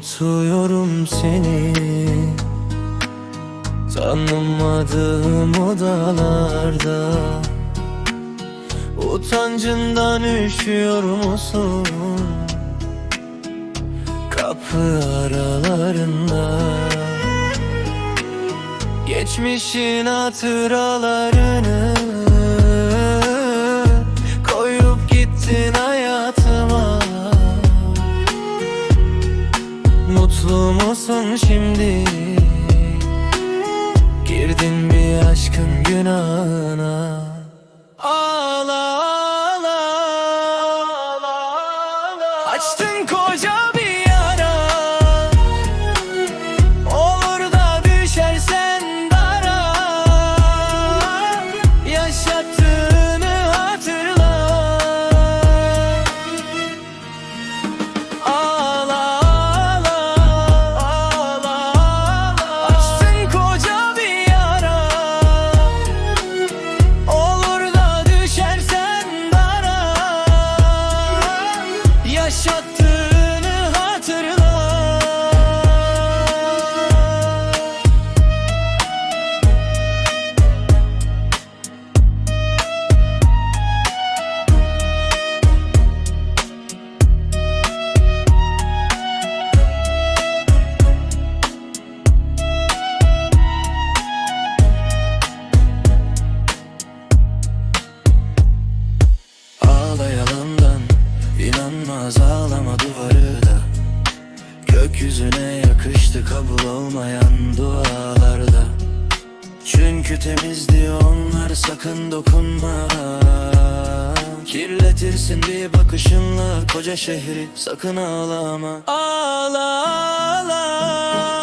Unutuyorum seni Tanımadığım odalarda Utancından üşüyor musun? Kapı aralarında Geçmişin hatıralarını Mutlu musun şimdi? Girdin bir aşkın günahına Ağla ağla ağla ağla Açtın koca bir що inanmaz ağlama duvarı da. Gökyüzüne yakıştı kabul olmayan dualarda. Çünkü temizdi onlar sakın dokunma. Kirletirsin bir bakışınla koca şehri sakın ağlama. Ağla ağla